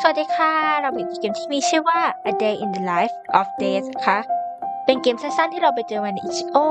สวัสดีค่ะ เราอยู่ในเกมที่มีชื่อว่า A Day in the Life of Days ค่ะ เป็นเกมสั้นๆที่เราไปเจอมาใน itch.io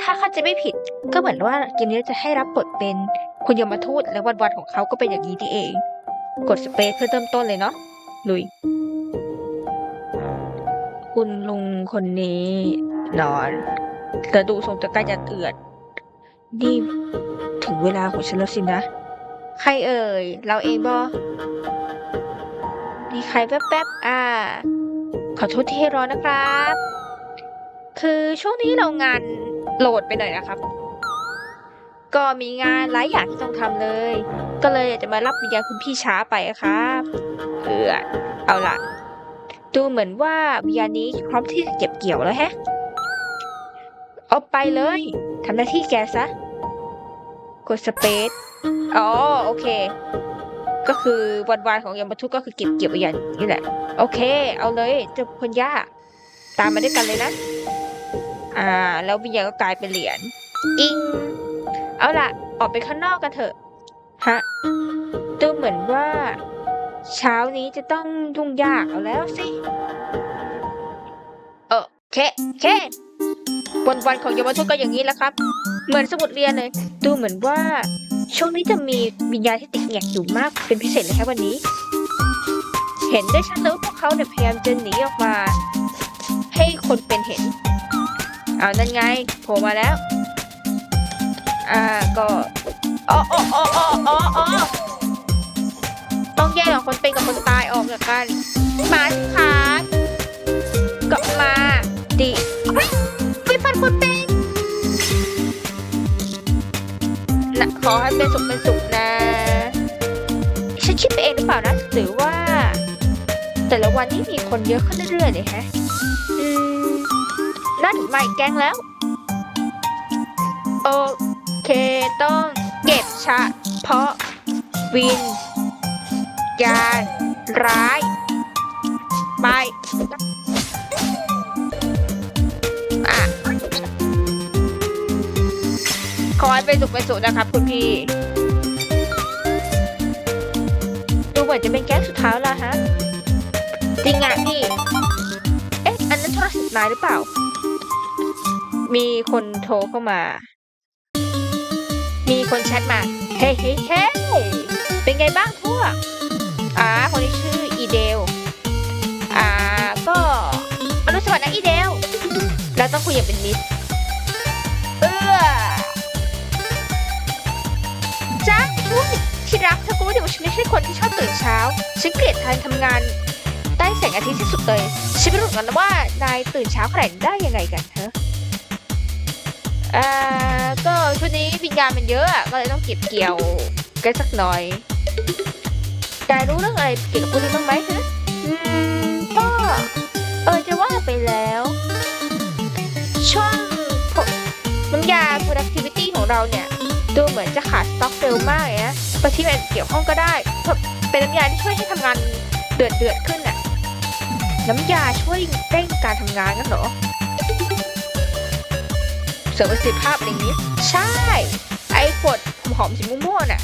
ถ้าเข้าใจไม่ผิดก็เหมือนว่าเกมนี้จะให้รับบทเป็นคุณยมทูตและวันๆของเขาก็เป็นอย่างนี้นี่เอง กดสเปซเพื่อเริ่มต้นเลยเนาะ ลุย คุณลุงคนนี้นอนแต่ดูทรงจะใกล้จะเตือนนี่ถึงเวลาของฉันแล้วสินะ ใครเอ่ย เราเองบอ มีใครแป๊บๆ อ่า ขอโทษที่ให้รอนะครับ คือช่วงนี้เรางานโหลดไปหน่อยนะครับ ก็มีงานหลายอย่างที่ต้องทำเลย ก็เลยอยากจะมารับวิญญาณคุณพี่ช้าไปครับเออเอาล่ะ ดูเหมือนว่าวิญญาณนี้พร้อมที่จะเก็บเกี่ยวแล้วแฮะ เอาไปเลยทำหน้าที่แกซะ กดสเปซ อ๋อ โอเค ก็คือวันวานของยมทุกข์ก็คือเก็บเกี่ยวอย่างนี้แหละ โอเค เอาเลยเจ้าคนย่าตามมาด้วยกันเลยนะ อ่า แล้ววิญญาณก็กลายเป็นเหรียญอิง เอาล่ะ ออกไปข้างนอกกันเถอะ ฮะดูเหมือนว่า เช้านี้จะต้องยุ่งยากเอาแล้วสิเออเคเควันวันของยมทุกก็อย่างนี้แหล้วครับ เหมือนสมุดเรียนเลย ดูเหมือนว่า ช่วงนี้จะมีวิญญาณที่ติดแงกอยู่มากเป็นพิเศษเลยครับวันนี้ เห็นได้ชัดเลยว่าพวกเขาเนี่ยพยายามจะหนีออกมา ให้คนเป็นเห็น เอานั่นไงโผล่มาแล้ว อ่าก็อ๋ออ๋ออ๋ออ๋ออ๋ออ๋อต้องแยกของคนเป็นกับคนตายออกจากกันมาสิครั ขอให้เป็นสุขเป็นสุขนะ ฉันคิดไปเองหรือเปล่านะ หรือว่า แต่ละวันนี้มีคนเยอะขึ้นเรื่อยๆเลยแฮะนั่นไม่แกงแล้ว โอเคต้องเก็บชะเพาะวินยานร้าย ขอให้เป็นสุขเป็นสุขนะครับคุณพี่ ดูเหมือนจะเป็นแก๊งสุดท้ายแล้วฮะ จริงอะพี่ เอ๊ะ อันนั้นโทรศัพท์นายหรือเปล่า มีคนโทรเข้ามา มีคนแชทมา เฮ้ยเฮ้ยเฮ้ยเป็นไงบ้างพวกอ่าคนนี้ชื่ออีเดล อ่า ก็อนุสวัสดิ์นะอีเดล เราต้องคุยอย่างเป็นมิตร ฉันไม่ใช่คนที่ชอบตื่นเช้า ฉันเกลียดการทำงานใต้แสงอาทิตย์ที่สุดเลย ฉันไม่รู้กันว่านายตื่นเช้าขนาดนี้ได้ยังไงกันเธออ่าก็ช่วงนี้วิญญาณมันเยอะอะก็เลยต้องเก็บเกี่ยวกันสักหน่อยนายรู้เรื่องอะไรเกี่ยวกับพวกนี้บ้างไหมฮะอืมก็เออจะว่าไปแล้ว ช่วงน้ำยา productivity ของเราเนี่ย ดูเหมือนจะขาดสต็อกเร็วมากเลยนะบางทีมันเกี่ยวข้องก็ได้ เป็นน้ำยาที่ช่วยให้ทำงานเดือดเดือดขึ้นน่ะน้ำยาช่วยเร่งการทำงานกันเหรอเสริมประสิทธิภาพอะไรอย่างนี้ ใช่ ไอ้ขวดหอมๆสีม่วงๆน่ะ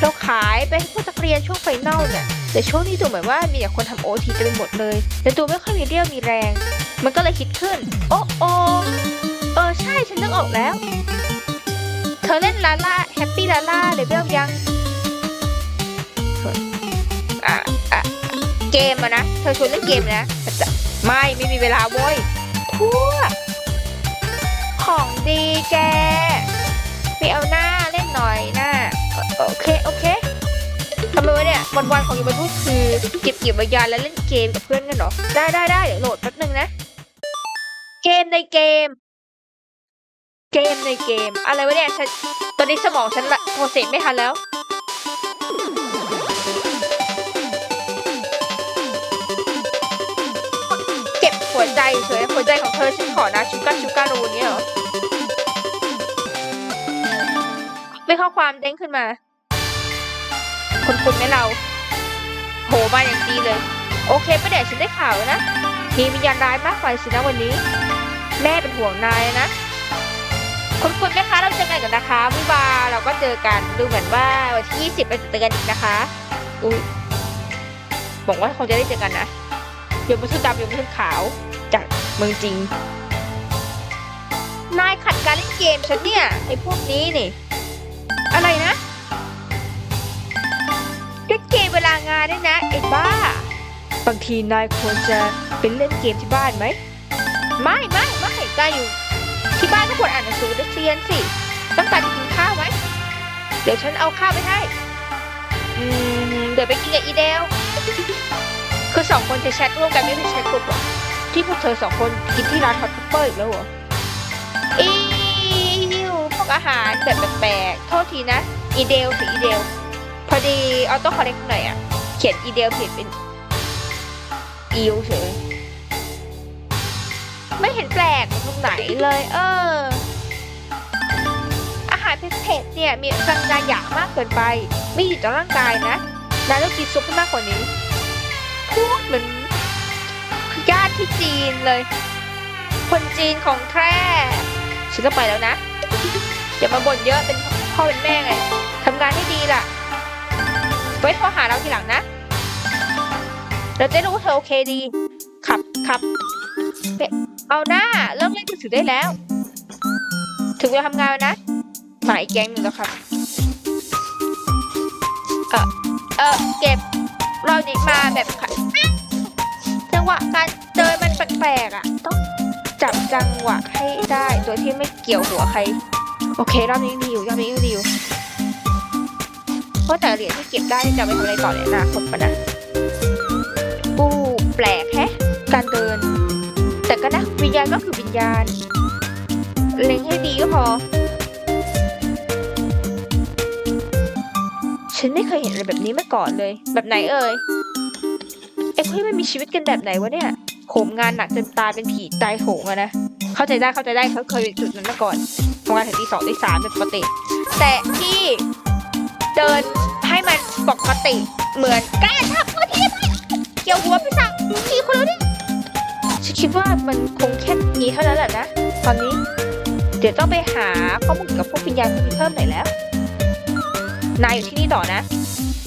เราขายไปให้พวกนักเรียนช่วงไฟนอลเนี่ยแต่ช่วงนี้ดูเหมือนว่ามีแต่คนทำโอทีเต็มไปหมดเลยแต่ดูไม่ค่อยมีเรี่ยวมีแรง มันก็เลยคิดขึ้น โอ้โอเออใช่ฉันนึกออกแล้ว ธอเล่นลาล่าแฮปปี้ลาล่าเลเวลยังอะอะเกมอะนะ เธอชวนเล่นเกมนะแต่จะไม่ไม่มีเวลาโว้ยพวกของดีแกไม่เอาหน้าเล่นหน่อยหน้าเออโอเค โอเคทำไมวะเนี่ยวันๆของยูบารุคือเก็บเกี่ยววิญญาณแล้วเล่นเกมกับเพื่อนกันเหรอ ได้ได้ได้เดี๋ยวโหลดแป๊บนึงนะ เกมในเกม เกมในเกม อะไรวะเนี่ยฉันตอนนี้สมองฉันละโปรเซสไม่ทันแล้ว เก็บหัวใจเฉยหัวใจของเธอฉันขอนะชูกาชูการูเนี่ยเหรอไม่ข้อความเด้งขึ้นมาคุณคุณไหมเรา โหมาอย่างดีเลย โอเคไม่เดี๋ยวฉันได้ข่าวแล้วนะ มีวิญญาณร้ายมากไปสินะวันนี้ แม่เป็นห่วงนายนะ คุณคุณไหมคะเราเจอกันกันนะคะวิวาเราก็เจอกันดูเหมือนว่าวันที่20เราจะเจอกันอีกนะคะอุ้ยหวังว่าคงจะได้เจอกันนะยมทูตดำยมทูตขาวจากเมืองจริง นายขัดการเล่นเกมฉันเนี่ยไอ้พวกนี้นี่ อะไรนะเล่นเกมเวลางานด้วยนะไอ้บ้า บางทีนายควรจะเป็นเล่นเกมที่บ้านไหม ไม่ไม่ไม่นายอยู่ ที่บ้านก็ควรอ่านหนังสือเรียนสิต้องการจะกินข้าวไหมเดี๋ยวฉันเอาข้าวไปให้ อืม เดี๋ยวไปกินกับอีเดล คือสองคนจะแชทร่วมกันไม่ใช่แชทกลุ่มหรอที่พวกเธอสองคนกินที่ร้านฮอตเปอร์อีกแล้วเหรอ อีวพวกอาหารแบบแปลกๆ โทษทีนะ อีเดลสิอีเดล พอดีออโต้คอร์เรกหน่อยอะ เขียนอีเดลผิดเป็นอีวเฉย ไม่เห็นแปลกตรงไหนเลยเออ อาหารเผ็ดๆเนี่ยมีพลังงาอย่างมากเกินไป ไม่ดีต่อร่างกายนะนายต้องกินซุปให้มากกว่านี้ พูดเหมือนญาติที่จีนเลย คนจีนของแท้ฉันต้องไปแล้วนะ อย่ามาบ่นเยอะเป็นพ่อเป็นแม่ไงทำงานให้ดีล่ะ ไว้โทรหาเราทีหลังนะ เราจะรู้ว่าเธอโอเคดี ขับขับเอ๊ะ เอาหน้าเริ่มเล่นมือถือได้แล้ว ถึงเวลาทำงานแล้วนะหมายแก๊งหนึ่งแล้วครับ เออเออเก็บเรานี่มาแบบจังหวะการเดินมันแปลกๆอะ ต้องจับจังหวะให้ได้โดยที่ไม่เกี่ยวหัวใคร โอเครอบนี้ดีอยู่รอบนี้ดีอยู่เพราะแต่เหรียญที่เก็บได้จะไปทำอะไรต่อในอนาคตปะนะอู้แปลกแฮะ วิญญาณก็คือวิญญาณ เล็งให้ดีก็พอ ฉันไม่เคยเห็นอะไรแบบนี้มาก่อนเลย แบบไหนเอ่ยไอ้พวกมันมีชีวิตกันแบบไหนวะเนี่ยโหมงานหนักจนตายเป็นผีตายโหงอะนะ เข้าใจได้เข้าใจได้เขาเคยจุดนั้นมาก่อนทำงานถึงตีสองตีสามเป็นปกติ แต่ที่เดินให้มันปกติเหมือน เท่านั้นแหละนะ ตอนนี้ เดี๋ยวต้องไปหาข้อมูลกับพวกวิญญาณพวกนี้เพิ่มหน่อยแล้ว นายอยู่ที่นี่ต่อนะ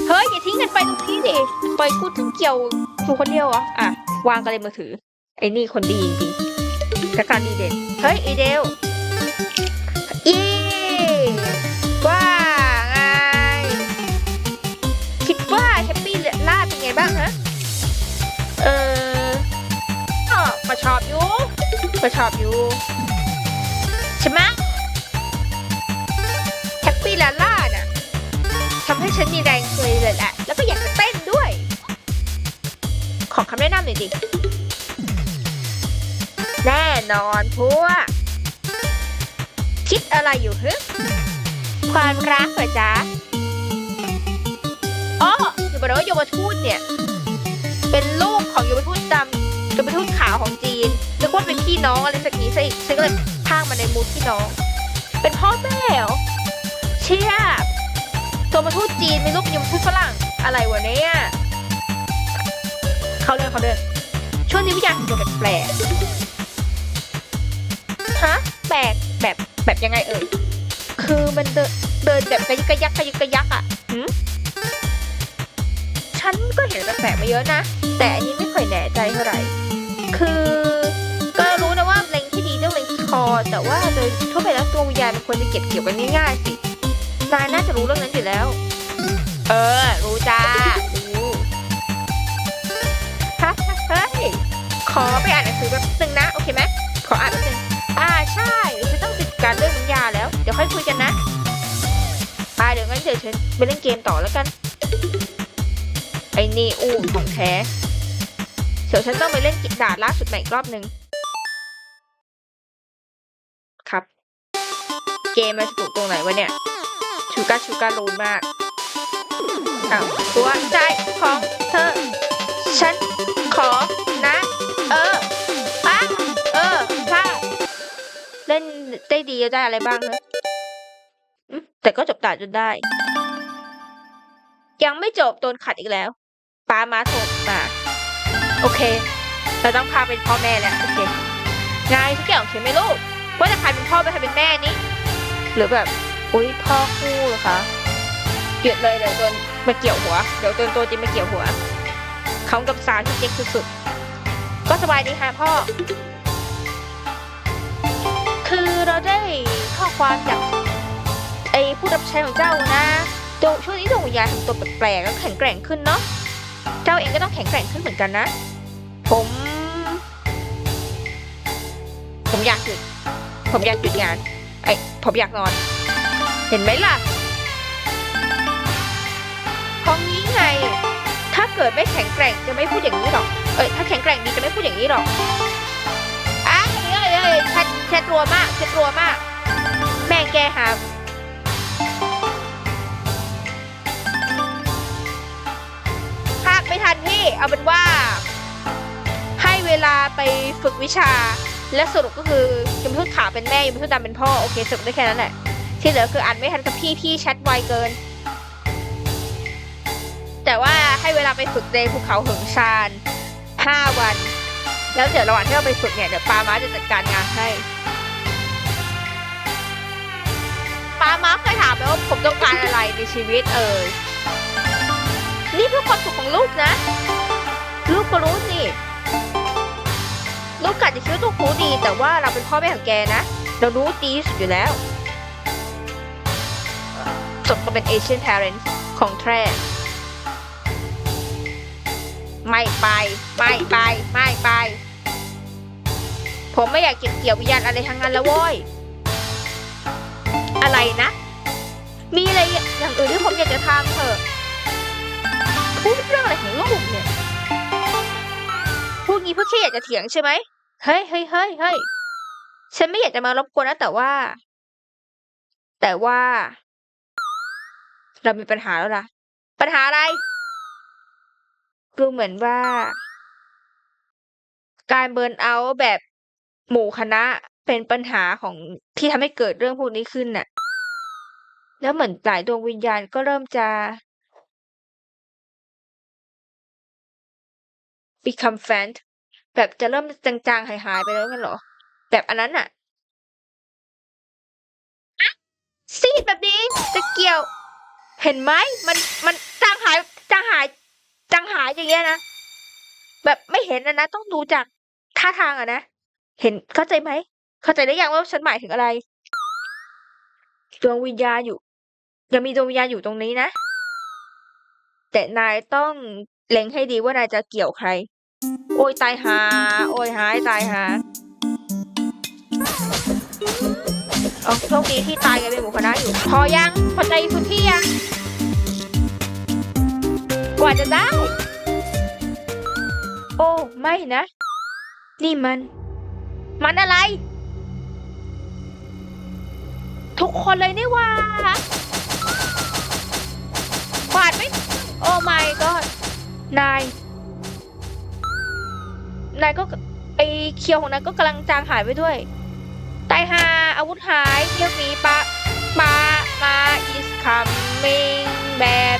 เฮ้ย อย่าทิ้งกันไปตรงนี้ดิปล่อยกูถึงเกี่ยวอยู่คนเดียวเหรออะ วางกันเลยมือถือ ไอ้นี่คนดีจริงๆแต่การดีเด่น เฮ้ยไอเดล ก็ชอบอยู่ ใช่ไหมแฮปปี้ลาล่าน่ะทำให้ฉันมีแรงคุยเลยแหละ แล้วก็อยากจะเต้นด้วย ขอคำแนะนำหน่อยดิ แน่นอนพวก คิดอะไรอยู่ฮึความรักเหรอจ๊ะอ๋ออย่าบอกนะว่าโยมทูตเนี่ย เป็นลูกของโยมทูตดำโยมทูตขาวของจีน พี่น้องอะไรสักนี้ซะอีกฉันก็เลยพากมาในมูดพี่น้อง เป็นพ่อแม่เหรอเชี่ยตัวมาทูตจีนมีลูกยมทูตฝรั่งอะไรวะเนี่ยเขาเดินเขาเดินช่วงนี้วิญญาณถึงตัวแปลกฮะแปลกแบบแบบยังไงเอ่ยคือมันเดินเดินแบบกระยึกกระยักกระยึกกระยักอะหืมฉันก็เห็นแปลกๆมาเยอะนะ แต่อันนี้ไม่ค่อยแน่ใจเท่าไหร่ คือ อแต่ว่าโดยทั่วไปแล้วตัววิญญาณมันควรจะเก็บเกี่ยวกันง่ายๆสินายน่าจะรู้เรื่องนั้นอยู่แล้ว เออ รู้จ้ารู้ฮะเฮ้ยขอไปอ่านหนังสือแบบนึงนะ โอเคไหมขออ่านแป๊บนึงอ่าใช่ฉันต้องจัดการเรื่องวิญญาแล้ว เดี๋ยวค่อยคุยกันนะอ่าเดี๋ยวงั้นเดี๋ยวฉันไปเล่นเกมต่อแล้วกัน ไอ้นี่อู้ของแท้เดี๋ยวฉันต้องไปเล่นกิจดาดล่าสุดใหม่อีกรอบนึง เกมมันจะถูกตรงไหนวะเนี่ย ชูการชูการรูนมากอ้าวตัวใจของเธอ ฉันขอนะ เออป้าเออป้าเล่นได้ดีได้อะไรบ้างนะอืมแต่ก็จบด่าจนได้ ยังไม่จบโดนขัดอีกแล้วป้ามาโทรมาโอเค เราต้องพาเป็นพ่อแม่แล้ว โอเคงายสักอย่างเขียนไหมลูกว่าจะใครเป็นพ่อเป็นใครเป็นแม่นี่ หรือแบบอุ้ยพ่อคู่เหรอคะหยุดเลยเดี๋ยวโดนมาเกี่ยวหัว เดี๋ยวโดนตัวจริงมาเกี่ยวหัวเขากับสาวที่เจ๊กสุดๆ ก็สบายดีค่ะพ่อ คือเราได้ข้อความจากไอ้ผู้รับใช้ของเจ้านะดวงช่วงนี้ดวงวิญญาณทำตัวแปลกๆแล้วแข็งแกร่งขึ้นเนาะ เจ้าเองก็ต้องแข็งแกร่งขึ้นเหมือนกันนะ ผม ผมอยากหยุด ผมอยากหยุดงาน ผมอยากนอน เห็นไหมล่ะเพราะงี้ไง ถ้าเกิดไม่แข็งแกร่งจะไม่พูดอย่างนี้หรอก เอ้ย ถ้าแข็งแกร่งดีจะไม่พูดอย่างนี้หรอกอ้ายเอ้ยเอ้ยแชทแชทรัวมากแชทรัวมาก แม่งแกหาภาคไม่ทันพี่ เอาเป็นว่า ให้เวลาไปฝึกวิชา และสรุปก็คือยมทูตขาวเป็นแม่ยมทูตดำเป็นพ่อโอเคสรุปได้แค่นั้นแหละที่เหลือคืออ่านไม่ทันกับพี่พี่แชทไวเกิน แต่ว่าให้เวลาไปฝึกในภูเขาเหิงชานห้าวัน แล้วเดี๋ยวระหว่างที่เราไปฝึกเนี่ยเดี๋ยวปาม้าจะจัดการงานให้ปาม้าเคยถามไหมว่าผมต้องการอะไรในชีวิตเอ่ยนี่เพื่อความสุขของลูกนะ ลูกก็รู้นี่ ลูกกัดจะคิดว่าลูกรู้ดี แต่ว่าเราเป็นพ่อแม่ของแกนะ เรารู้ดีที่สุดอยู่แล้วจบก็เป็น Asian Parents ของแทรไม่ไป ไม่ไป ไม่ไป ผมไม่อยากเก็บเกี่ยววิญญาณอะไรทั้งนั้นแล้วโว้ย อะไรนะ มีอะไรอย่างอื่นที่ผมอยากจะทำเถอะพูดเรื่องอะไรของลูกเนี่ยพูดงี้เพื่อแค่อยากจะเถียงใช่ไหม เฮ้ยเฮ้ยเฮ้ยเฮ้ยฉันไม่อยากจะมารบกวนนะแต่ว่า แต่ว่า เรามีปัญหาแล้วล่ะปัญหาอะไรดูเหมือนว่า การเบิร์นเอาแบบหมู่คณะเป็นปัญหาของที่ทำให้เกิดเรื่องพวกนี้ขึ้นน่ะ แล้วเหมือนหลายดวงวิญญาณก็เริ่มจะ become faint แบบจะเริ่มจางๆหายๆไปแล้วกันเหรอ แบบอันนั้นน่ะอะซีดแบบนี้จะเกี่ยว เห็นไหมมันมันจางหายจางหายจางหายอย่างเงี้ยนะแบบไม่เห็นนะนะต้องดูจากท่าทางอะนะเห็นเข้าใจไหมเข้าใจได้ยังว่าฉันหมายถึงอะไรดวงวิญญาณอยู่ ยังมีดวงวิญญาณอยู่ตรงนี้นะ แต่นายต้องเล็งให้ดีว่านายจะเกี่ยวใคร อ้ยตายหา โอ้ยหายตายหาเอาโชคดีที่ตายกันเป็นหมู่คณะอยู่ พอยัง พอใจพื้นที่ยัง กว่าจะได้ โอ้ ไม่นะ นี่มัน มันอะไร ทุกคนเลยนี่ว่าขวาดไม่ โอ้ my god นาย นายก็ไอเคียวของนายก็กำลังจางหายไปด้วยตายหาอาวุธหายเที่ยวนี้ปะมามา is coming แบบ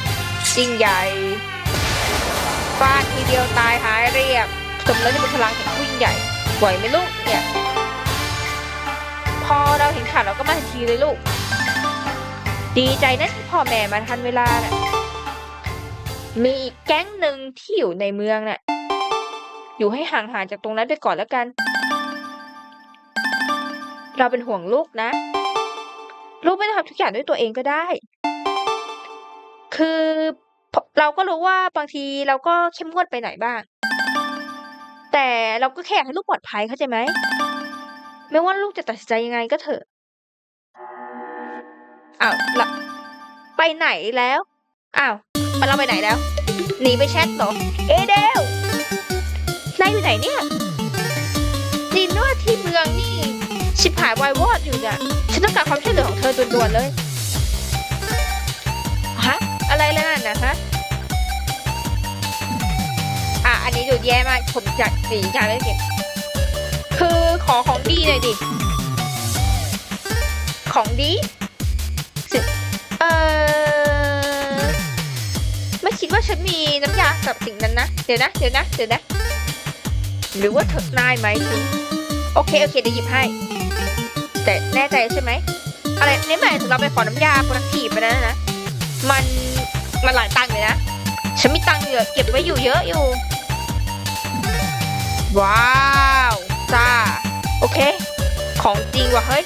จริงใหญ่ฟาดทีเดียวตายหายเรียบสมแล้วจะเป็นพลังแห่งผู้ยิ่งใหญ่ไหวไหมลูกเนี่ยพอเราเห็นข่าวเราก็มาทันทีเลยลูก ดีใจนะที่พ่อแม่มาทันเวลาน่ะมีอีกแก๊งหนึ่งที่อยู่ในเมืองน่ะ อยู่ให้ห่างๆจากตรงนั้นไปก่อนแล้วกัน เราเป็นห่วงลูกนะ ลูกไม่ต้องทำทุกอย่างด้วยตัวเองก็ได้ คือเราก็รู้ว่าบางทีเราก็เข้มงวดไปไหนบ้าง แต่เราก็แค่อยากให้ลูกปลอดภัยเข้าใจไหม ไม่ว่าลูกจะตัดสินใจยังไงก็เถอะอ้าวไปไหนแล้วอ้าวเราไปไหนแล้วหนีไปแชทเหรอ เอเดล นายอยู่ไหนเนี่ยจีนว่าที่เมืองนี่ ชิบหายวายวอดอยู่เนี่ยฉันต้องการความช่วยเหลือของเธอด่วนๆเลยฮะอะไรแล้วน่ะฮะอะอันนี้ดูแย่มากผมอยากสีอยากเล่นเกมคือขอของดีหน่อยดิของดีสิเออไม่คิดว่าฉันมีน้ำยากับสิ่งนั้นนะ เดี๋ยวนะ เดี๋ยวนะ เดี๋ยวนะ หรือว่าเธอนายไหมถึงโอเคโอเคเดี๋ยวหยิบให้ แต่แน่ใจใช่ไหมอะไรนี่หมายถึงเราไปขอน้ำยาโปรดักทีฟไปนะนะมันมันหลายตังค์เลยนะฉันมีตังค์เยอะเก็บไว้อยู่เยอะอยู่ ว้าวจ้าโอเค ของจริงว่ะเฮ้ย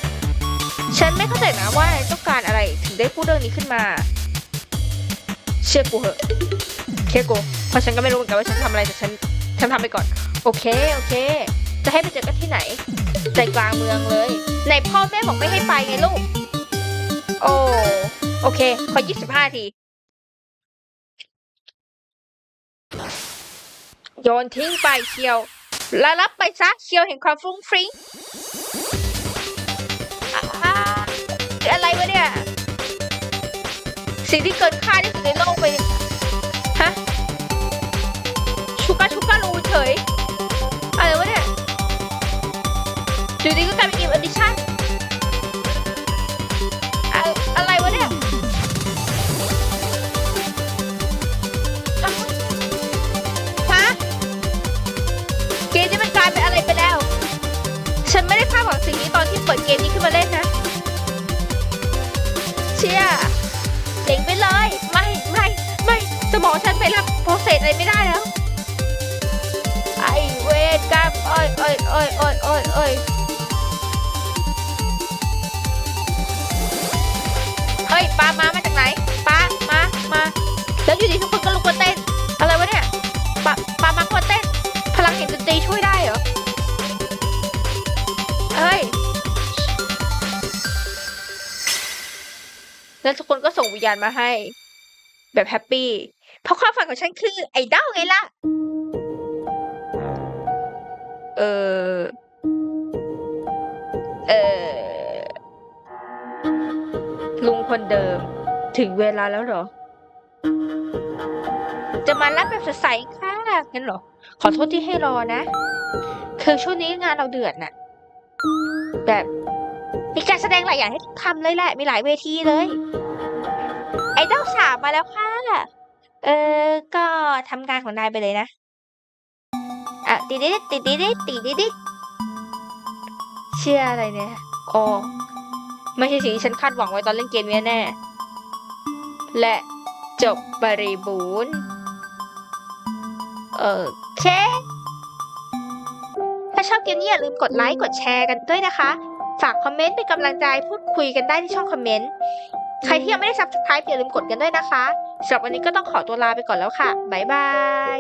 ฉันไม่เข้าใจนะว่าต้องการอะไรถึงได้พูดเรื่องนี้ขึ้นมา เชื่อกูเหอะเชื่อกูเพราะฉันก็ไม่รู้เหมือนกันว่าฉันทำอะไรแต่ฉันฉันทำไปก่อน โอเค โอเค จะให้ไปเจอกันที่ไหน ใจกลางเมืองเลย ไหนพ่อแม่บอกไม่ให้ไปไงลูก โอ้ โอเค ขอยี่สิบห้าที โยนทิ้งไปเคียว แล้วรับไปซะเคียวเห็นความฟุ้งฟริ้งออะไรวะเนี่ย สิ่งที่เกินคาดที่สุดในโลกไปฮะชูกาชูการูเฉย อยู่ดีก็กลายเป็นเกมออดิชั่นอะอะไรวะเนี่ยฮะเกมนี้มันกลายเป็นอะไรไปแล้ว ฉันไม่ได้คาดหวังสิ่งนี้ตอนที่เปิดเกมนี้ขึ้นมาเล่นนะ เชียเจ๋งไปเลย ไม่ไม่ไม่สมองฉันไปรับโปรเซสอะไรไม่ได้แล้ว ไอเวทกรรมโอ้ยโอ้ยโอ้ยโอ้ยโอ้ย อ้ยเฮ้ยปลามามาจากไหนปลามามาแล้วอยู่ดีทุกคนก็ลุกมาเต้น อะไรวะเนี่ยปลาปลามาก็มาเต้น พลังแห่งดนตรีช่วยได้เหรอเฮ้ยแล้วทุกคนก็ส่งวิญญาณมาให้ แบบแฮปปี้ เพราะความฝันของฉันคือไอดอลไงล่ะ เออ เออ ลุงคนเดิม ถึงเวลาแล้วเหรอ จะมารับแบบสดใสค่ะงั้นเหรอ ขอโทษที่ให้รอนะ คือช่วงนี้งานเราเดือดน่ะ แบบมีการแสดงหลายอย่างให้ทำเลยแหละ มีหลายเวทีเลย ไอ้เจ้าสามมาแล้วค่ะ เออ ก็ทำงานของนายไปเลยนะ อะติดดิดติดดิดติดดิดเชื่ออะไรเนี่ยอ๋อ ไม่ใช่สิ่งที่ฉันคาดหวังไว้ตอนเล่นเกมนี้แน่ และจบบริบูรณ์โอเค ถ้าชอบเกมนี้อย่าลืมกดไลค์ กดแชร์กันด้วยนะคะ ฝากคอมเมนต์เป็นกำลังใจพูดคุยกันได้ที่ช่องคอมเมนต์ ใครที่ยังไม่ได้ subscribe อย่าลืมกดกันด้วยนะคะสำหรับวันนี้ก็ต้องขอตัวลาไปก่อนแล้วค่ะ บ๊ายบาย